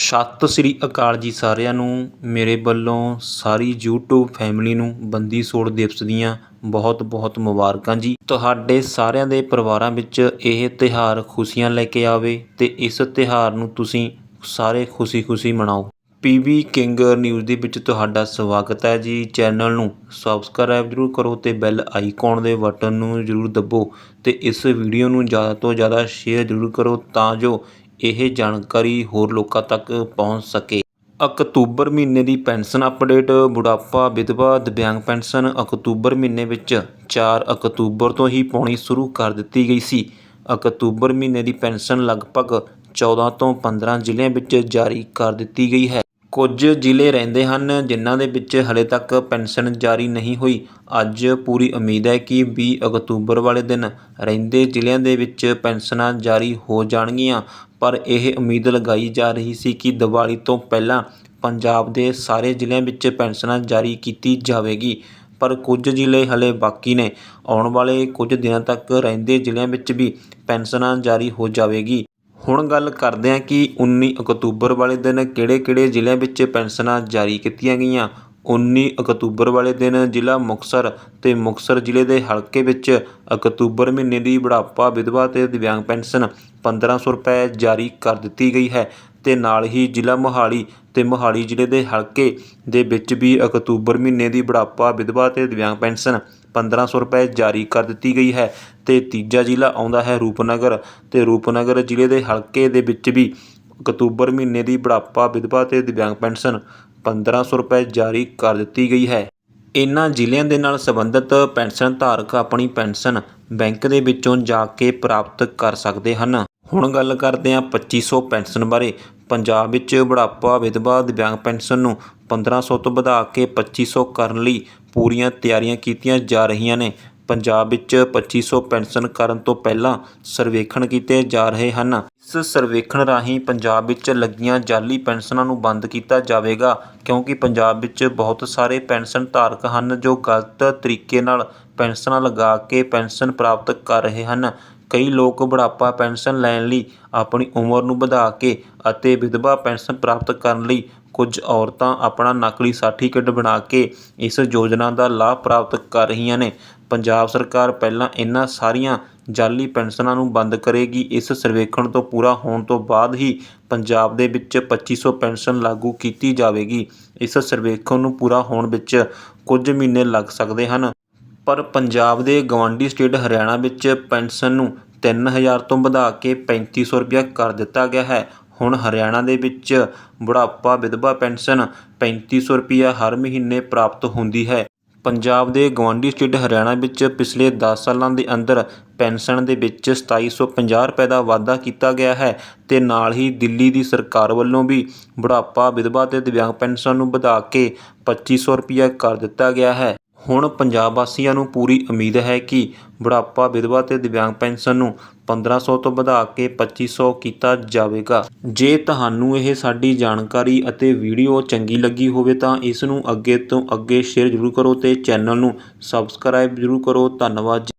ਸਤਿ ਸ੍ਰੀ ਅਕਾਲ ਜੀ ਸਾਰਿਆਂ ਨੂੰ, ਮੇਰੇ ਵੱਲੋਂ ਸਾਰੀ YouTube ਫੈਮਿਲੀ ਨੂੰ ਬੰਦੀ ਛੋੜ ਦਿਵਸ ਦੀਆਂ ਬਹੁਤ ਬਹੁਤ ਮੁਬਾਰਕਾਂ ਜੀ। ਤੁਹਾਡੇ ਸਾਰਿਆਂ ਦੇ ਪਰਿਵਾਰਾਂ ਵਿੱਚ ਇਹ ਤਿਉਹਾਰ ਖੁਸ਼ੀਆਂ ਲੈ ਕੇ ਆਵੇ ਤੇ ਇਸ ਤਿਉਹਾਰ ਨੂੰ ਤੁਸੀਂ ਸਾਰੇ ਖੁਸ਼ੀ-ਖੁਸ਼ੀ ਮਨਾਓ। ਪੀਬੀ ਕਿੰਗ ਨਿਊਜ਼ ਦੇ ਵਿੱਚ ਤੁਹਾਡਾ ਸਵਾਗਤ ਹੈ ਜੀ। ਚੈਨਲ ਨੂੰ ਸਬਸਕ੍ਰਾਈਬ ਜ਼ਰੂਰ ਕਰੋ ਤੇ ਬੈਲ ਆਈਕਨ ਦੇ ਬਟਨ ਨੂੰ ਜ਼ਰੂਰ ਦਬੋ ਤੇ ਇਸ ਵੀਡੀਓ ਨੂੰ ਜ਼ਿਆਦਾ ਤੋਂ ਜ਼ਿਆਦਾ ਸ਼ੇਅਰ ਜ਼ਰੂਰ ਕਰੋ ਤਾਂ ਜੋ ਇਹ ਜਾਣਕਾਰੀ ਹੋਰ ਲੋਕਾਂ ਤੱਕ ਪਹੁੰਚ ਸਕੇ। ਅਕਤੂਬਰ ਮਹੀਨੇ ਦੀ ਪੈਨਸ਼ਨ ਅਪਡੇਟ, ਬੁਢਾਪਾ, ਵਿਧਵਾ, ਦਿਵਿਆਂਗ ਪੈਨਸ਼ਨ ਅਕਤੂਬਰ ਮਹੀਨੇ ਵਿੱਚ 4 ਅਕਤੂਬਰ ਤੋਂ ਹੀ ਪਾਉਣੀ ਸ਼ੁਰੂ ਕਰ ਦਿੱਤੀ ਗਈ ਸੀ। ਅਕਤੂਬਰ ਮਹੀਨੇ ਦੀ ਪੈਨਸ਼ਨ ਲਗਭਗ 14 ਤੋਂ 15 ਜ਼ਿਲ੍ਹਿਆਂ ਵਿੱਚ ਜਾਰੀ ਕਰ ਦਿੱਤੀ ਗਈ ਹੈ। ਕੁਝ ਜ਼ਿਲ੍ਹੇ ਰਹਿੰਦੇ ਹਨ ਜਿਨ੍ਹਾਂ ਦੇ ਵਿੱਚ ਹਲੇ ਤੱਕ ਪੈਨਸ਼ਨ ਜਾਰੀ ਨਹੀਂ ਹੋਈ। ਅੱਜ ਪੂਰੀ ਉਮੀਦ ਹੈ ਕਿ 20 ਅਕਤੂਬਰ ਵਾਲੇ ਦਿਨ ਰਹਿੰਦੇ ਜ਼ਿਲ੍ਹਿਆਂ ਦੇ ਵਿੱਚ ਪੈਨਸ਼ਨਾਂ ਜਾਰੀ ਹੋ ਜਾਣਗੀਆਂ। ਪਰ ਇਹ ਉਮੀਦ ਲਗਾਈ ਜਾ ਰਹੀ ਸੀ ਕਿ ਦੀਵਾਲੀ ਤੋਂ ਪਹਿਲਾਂ ਪੰਜਾਬ ਦੇ ਸਾਰੇ ਜ਼ਿਲ੍ਹਿਆਂ ਵਿੱਚ ਪੈਨਸ਼ਨਾਂ ਜਾਰੀ ਕੀਤੀ ਜਾਵੇਗੀ। ਪਰ ਕੁਝ ਜ਼ਿਲ੍ਹੇ ਹਾਲੇ ਬਾਕੀ ਨੇ। ਆਉਣ ਵਾਲੇ ਕੁਝ ਦਿਨਾਂ ਤੱਕ ਰਹਿੰਦੇ ਜ਼ਿਲ੍ਹਿਆਂ ਵਿੱਚ ਵੀ ਪੈਨਸ਼ਨਾਂ ਜਾਰੀ ਹੋ ਜਾਵੇਗੀ। ਹੁਣ ਗੱਲ ਕਰਦੇ ਹਾਂ ਕਿ 19 ਅਕਤੂਬਰ ਵਾਲੇ ਦਿਨ ਕਿਹੜੇ-ਕਿਹੜੇ ਜ਼ਿਲ੍ਹਿਆਂ ਵਿੱਚ ਪੈਨਸ਼ਨਾਂ ਜਾਰੀ ਕੀਤੀਆਂ ਗਈਆਂ? 19 ਅਕਤੂਬਰ ਵਾਲੇ ਦਿਨ ਜ਼ਿਲ੍ਹਾ ਮੁਕਤਸਰ ਤੇ ਮੁਕਤਸਰ ਜ਼ਿਲ੍ਹੇ ਦੇ ਹਲਕੇ ਵਿੱਚ ਅਕਤੂਬਰ ਮਹੀਨੇ ਦੀ ਬੁਢਾਪਾ, ਵਿਧਵਾ ਤੇ ਦਿਵਿਆਂਗ ਪੈਨਸ਼ਨ 1500 ਰੁਪਏ ਜਾਰੀ ਕਰ ਦਿੱਤੀ ਗਈ ਹੈ ਤੇ ਨਾਲ ਹੀ ਜ਼ਿਲ੍ਹਾ ਮੋਹਾਲੀ ਤੇ ਮੋਹਾਲੀ ਜ਼ਿਲ੍ਹੇ ਦੇ ਹਲਕੇ ਦੇ ਵਿੱਚ ਵੀ ਅਕਤੂਬਰ ਮਹੀਨੇ ਦੀ ਬੁਢਾਪਾ, ਵਿਧਵਾ ਤੇ ਦਿਵਿਆਂਗ ਪੈਨਸ਼ਨ 1500 ਰੁਪਏ ਜਾਰੀ ਕਰ ਦਿੱਤੀ ਗਈ ਹੈ ਤੇ ਤੀਜਾ ਜ਼ਿਲ੍ਹਾ ਆਉਂਦਾ ਹੈ ਰੂਪਨਗਰ ਤੇ ਰੂਪਨਗਰ ਜ਼ਿਲ੍ਹੇ ਦੇ ਹਲਕੇ ਦੇ ਵਿੱਚ ਵੀ ਅਕਤੂਬਰ ਮਹੀਨੇ ਦੀ ਬੁਢਾਪਾ, ਵਿਧਵਾ ਤੇ ਦਿਵਿਆਂਗ ਪੈਨਸ਼ਨ 1500 ਰੁਪਏ ਜਾਰੀ ਕਰ ਦਿੱਤੀ ਗਈ ਹੈ। ਇਨ੍ਹਾਂ ਜ਼ਿਲ੍ਹਿਆਂ ਦੇ ਨਾਲ ਸੰਬੰਧਿਤ ਪੈਨਸ਼ਨ ਧਾਰਕ ਆਪਣੀ ਪੈਨਸ਼ਨ ਬੈਂਕ ਦੇ ਵਿੱਚੋਂ ਜਾ ਕੇ ਪ੍ਰਾਪਤ ਕਰ ਸਕਦੇ ਹਨ। ਹੁਣ ਗੱਲ ਕਰਦੇ ਹਾਂ 2500 ਪੈਨਸ਼ਨ ਬਾਰੇ। ਪੰਜਾਬ ਵਿੱਚ ਬੁਢਾਪਾ ਵਿਧਵਾ ਦਿਵਿਆਂਗ ਪੈਨਸ਼ਨ ਨੂੰ 1500 ਤੋਂ ਵਧਾ ਕੇ 2500 ਕਰਨ ਲਈ ਪੂਰੀਆਂ ਤਿਆਰੀਆਂ ਕੀਤੀਆਂ ਜਾ ਰਹੀਆਂ ਨੇ। ਪੰਜਾਬ ਵਿੱਚ 2500 ਪੈਨਸ਼ਨ ਕਰਨ ਤੋਂ ਪਹਿਲਾਂ ਸਰਵੇਖਣ ਕੀਤੇ ਜਾ ਰਹੇ ਹਨ। ਇਸ ਸਰਵੇਖਣ ਰਾਹੀਂ ਪੰਜਾਬ ਵਿੱਚ ਲੱਗੀਆਂ ਜਾਅਲੀ ਪੈਨਸ਼ਨਾਂ ਨੂੰ ਬੰਦ ਕੀਤਾ ਜਾਵੇਗਾ, ਕਿਉਂਕਿ ਪੰਜਾਬ ਵਿੱਚ ਬਹੁਤ ਸਾਰੇ ਪੈਨਸ਼ਨ ਧਾਰਕ ਹਨ ਜੋ ਗਲਤ ਤਰੀਕੇ ਨਾਲ ਪੈਨਸ਼ਨਾਂ ਲਗਾ ਕੇ ਪੈਨਸ਼ਨ ਪ੍ਰਾਪਤ ਕਰ ਰਹੇ ਹਨ। ਕਈ ਲੋਕ ਬੁਢਾਪਾ ਪੈਨਸ਼ਨ ਲੈਣ ਲਈ ਆਪਣੀ ਉਮਰ ਨੂੰ ਵਧਾ ਕੇ ਅਤੇ ਵਿਧਵਾ ਪੈਨਸ਼ਨ ਪ੍ਰਾਪਤ ਕਰਨ ਲਈ ਕੁਝ ਔਰਤਾਂ ਆਪਣਾ ਨਕਲੀ ਸਰਟੀਫਿਕੇਟ ਬਣਾ ਕੇ ਇਸ ਯੋਜਨਾ ਦਾ ਲਾਭ ਪ੍ਰਾਪਤ ਕਰ ਰਹੀਆਂ ਨੇ। ਪੰਜਾਬ ਸਰਕਾਰ ਪਹਿਲਾਂ ਇਹਨਾਂ ਸਾਰੀਆਂ ਜਾਅਲੀ ਪੈਨਸ਼ਨਾਂ ਨੂੰ ਬੰਦ ਕਰੇਗੀ। ਇਸ ਸਰਵੇਖਣ ਤੋਂ ਪੂਰਾ ਹੋਣ ਤੋਂ ਬਾਅਦ ਹੀ ਪੰਜਾਬ ਦੇ ਵਿੱਚ 2500 ਪੈਨਸ਼ਨ ਲਾਗੂ ਕੀਤੀ ਜਾਵੇਗੀ। ਇਸ ਸਰਵੇਖਣ ਨੂੰ ਪੂਰਾ ਹੋਣ ਵਿੱਚ ਕੁਝ ਮਹੀਨੇ ਲੱਗ ਸਕਦੇ ਹਨ। ਪਰ ਪੰਜਾਬ ਦੇ ਗਵਾਂਢੀ ਸਟੇਟ ਹਰਿਆਣਾ ਵਿੱਚ ਪੈਨਸ਼ਨ ਨੂੰ 3000 ਤੋਂ ਵਧਾ ਕੇ ਪੈਂਤੀ ਸੌ ਰੁਪਇਆ ਕਰ ਦਿੱਤਾ ਗਿਆ ਹੈ। ਹੁਣ ਹਰਿਆਣਾ ਦੇ ਵਿੱਚ ਬੁਢਾਪਾ ਵਿਧਵਾ ਪੈਨਸ਼ਨ ਪੈਂਤੀ ਸੌ ਰੁਪਇਆ ਹਰ ਮਹੀਨੇ ਪ੍ਰਾਪਤ ਹੁੰਦੀ ਹੈ। ਪੰਜਾਬ ਦੇ ਗਵਾਂਢੀ ਸਟੇਟ ਹਰਿਆਣਾ ਵਿੱਚ ਪਿਛਲੇ 10 ਸਾਲਾਂ ਦੇ ਅੰਦਰ ਪੈਨਸ਼ਨ ਦੇ ਵਿੱਚ 2750 ਰੁਪਏ ਦਾ ਵਾਧਾ ਕੀਤਾ ਗਿਆ ਹੈ ਤੇ ਨਾਲ ਹੀ ਦਿੱਲੀ ਦੀ ਸਰਕਾਰ ਵੱਲੋਂ ਵੀ ਬੁਢਾਪਾ ਵਿਧਵਾ ਤੇ ਦਿਵਿਆਂਗ ਪੈਨਸ਼ਨ ਨੂੰ ਵਧਾ ਕੇ 2500 ਰੁਪਇਆ ਕਰ ਦਿੱਤਾ ਗਿਆ ਹੈ। ਹੁਣ ਪੰਜਾਬ ਵਾਸੀਆਂ ਨੂੰ ਪੂਰੀ ਉਮੀਦ ਹੈ ਕਿ ਬੁਢਾਪਾ, ਵਿਧਵਾ ਤੇ ਦਿਵਿਆਂਗ ਪੈਨਸ਼ਨ ਨੂੰ 1500 ਤੋਂ ਵਧਾ ਕੇ 2500 ਕੀਤਾ ਜਾਵੇਗਾ। ਜੇ ਤੁਹਾਨੂੰ ਇਹ ਸਾਡੀ ਜਾਣਕਾਰੀ ਅਤੇ ਵੀਡੀਓ ਚੰਗੀ ਲੱਗੀ ਹੋਵੇ ਤਾਂ ਇਸ ਨੂੰ ਅੱਗੇ ਤੋਂ ਅੱਗੇ ਸ਼ੇਅਰ ਜ਼ਰੂਰ ਕਰੋ ਤੇ ਚੈਨਲ ਨੂੰ ਸਬਸਕ੍ਰਾਈਬ ਜ਼ਰੂਰ ਕਰੋ। ਧੰਨਵਾਦ